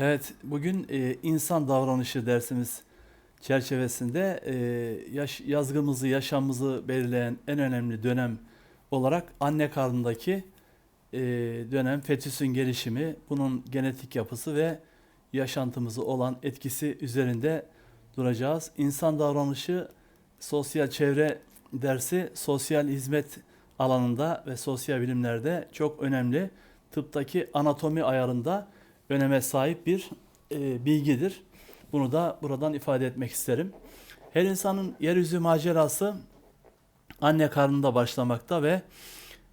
Evet, bugün e, insan davranışı dersimiz çerçevesinde e, yaş, yazgımızı, yaşamımızı belirleyen en önemli dönem olarak anne karnındaki e, dönem fetüsün gelişimi, bunun genetik yapısı ve yaşantımızı olan etkisi üzerinde duracağız. İnsan davranışı sosyal çevre dersi sosyal hizmet alanında ve sosyal bilimlerde çok önemli. Tıptaki anatomi ayarında öneme sahip bir e, bilgidir. Bunu da buradan ifade etmek isterim. Her insanın yeryüzü macerası anne karnında başlamakta ve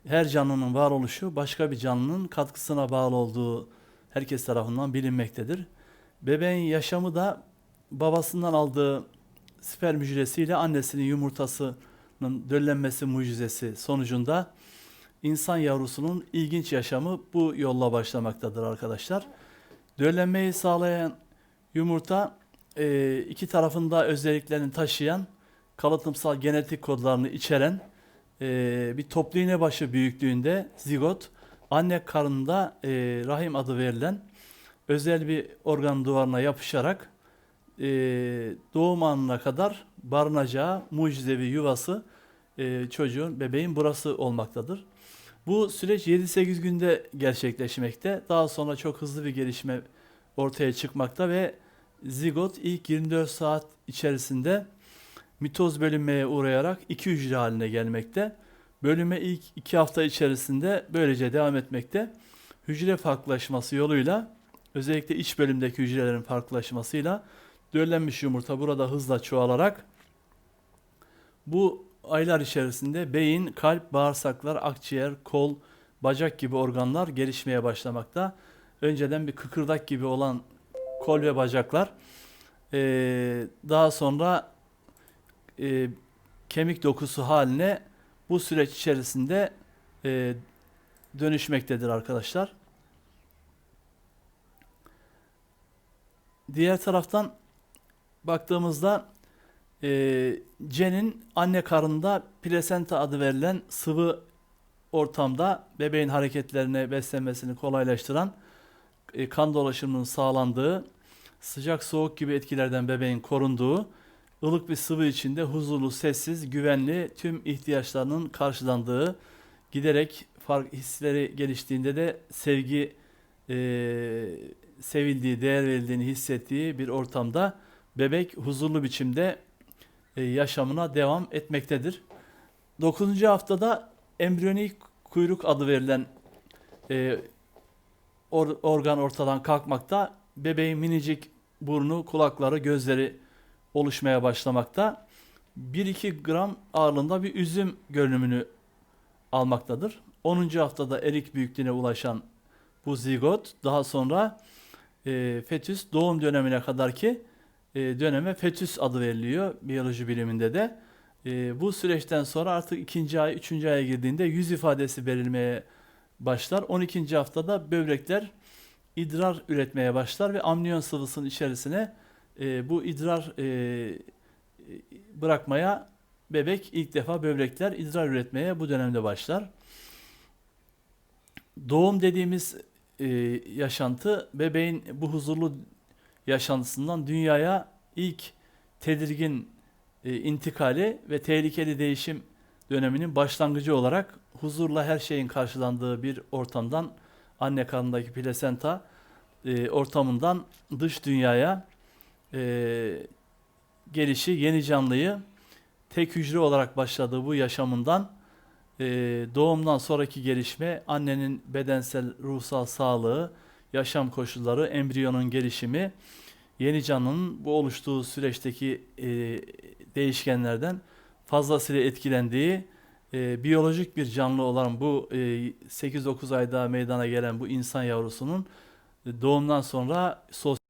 her canlının varoluşu başka bir canlının katkısına bağlı olduğu herkes tarafından bilinmektedir. Bebeğin yaşamı da babasından aldığı sperm hücresiyle annesinin yumurtasının döllenmesi mucizesi sonucunda insan yavrusunun ilginç yaşamı bu yolla başlamaktadır arkadaşlar. Döllenmeyi sağlayan yumurta e, iki tarafında özelliklerini taşıyan kalıtımsal genetik kodlarını içeren e, bir toplu iğne başı büyüklüğünde zigot anne karnında e, rahim adı verilen özel bir organ duvarına yapışarak doğum anına kadar barınacağı mucizevi yuvası e, çocuğun, bebeğin burası olmaktadır. Bu süreç 7-8 günde gerçekleşmekte. Daha sonra çok hızlı bir gelişme ortaya çıkmakta ve zigot ilk 24 saat içerisinde mitoz bölünmeye uğrayarak iki hücre haline gelmekte. Bölünme ilk 2 hafta içerisinde böylece devam etmekte. Hücre farklılaşması yoluyla özellikle iç bölümdeki hücrelerin farklılaşmasıyla döllenmiş yumurta burada hızla çoğalarak bu aylar içerisinde beyin, kalp, bağırsaklar, akciğer, kol, bacak gibi organlar gelişmeye başlamakta. Önceden bir kıkırdak gibi olan kol ve bacaklar eee, daha sonra eee, kemik dokusu haline bu süreç içerisinde eee, dönüşmektedir arkadaşlar. Diğer taraftan baktığımızda e, C'nin anne karnında plasenta adı verilen sıvı ortamda bebeğin hareketlerini, beslenmesini kolaylaştıran e, kan dolaşımının sağlandığı, sıcak soğuk gibi etkilerden bebeğin korunduğu, ılık bir sıvı içinde huzurlu, sessiz, güvenli tüm ihtiyaçlarının karşılandığı, giderek fark hisleri geliştiğinde de sevgi e, sevildiği, değer verildiğini hissettiği bir ortamda bebek huzurlu biçimde yaşamına devam etmektedir. 9. haftada embriyonik kuyruk adı verilen e, or- organ ortadan kalkmakta. Bebeğin minicik burnu, kulakları, gözleri oluşmaya başlamakta. 1-2 gram ağırlığında bir üzüm görünümünü almaktadır. 10. haftada erik büyüklüğüne ulaşan bu zigot daha sonra e, fetüs doğum dönemine kadar ki e, döneme fetüs adı veriliyor biyoloji biliminde de. E, bu süreçten sonra artık ikinci ay, üçüncü aya girdiğinde yüz ifadesi verilmeye başlar. 12. haftada böbrekler idrar üretmeye başlar ve amniyon sıvısının içerisine e, bu idrar e, bırakmaya bebek ilk defa böbrekler idrar üretmeye bu dönemde başlar. Doğum dediğimiz e, yaşantı bebeğin bu huzurlu yaşantısından dünyaya ilk tedirgin e, intikali ve tehlikeli değişim döneminin başlangıcı olarak huzurla her şeyin karşılandığı bir ortamdan anne karnındaki plasenta e, ortamından dış dünyaya e, gelişi yeni canlıyı tek hücre olarak başladığı bu yaşamından e, doğumdan sonraki gelişme annenin bedensel ruhsal sağlığı yaşam koşulları, embriyonun gelişimi, yeni canlının bu oluştuğu süreçteki e, değişkenlerden fazlasıyla etkilendiği e, biyolojik bir canlı olan bu e, 8-9 ayda meydana gelen bu insan yavrusunun e, doğumdan sonra sosyal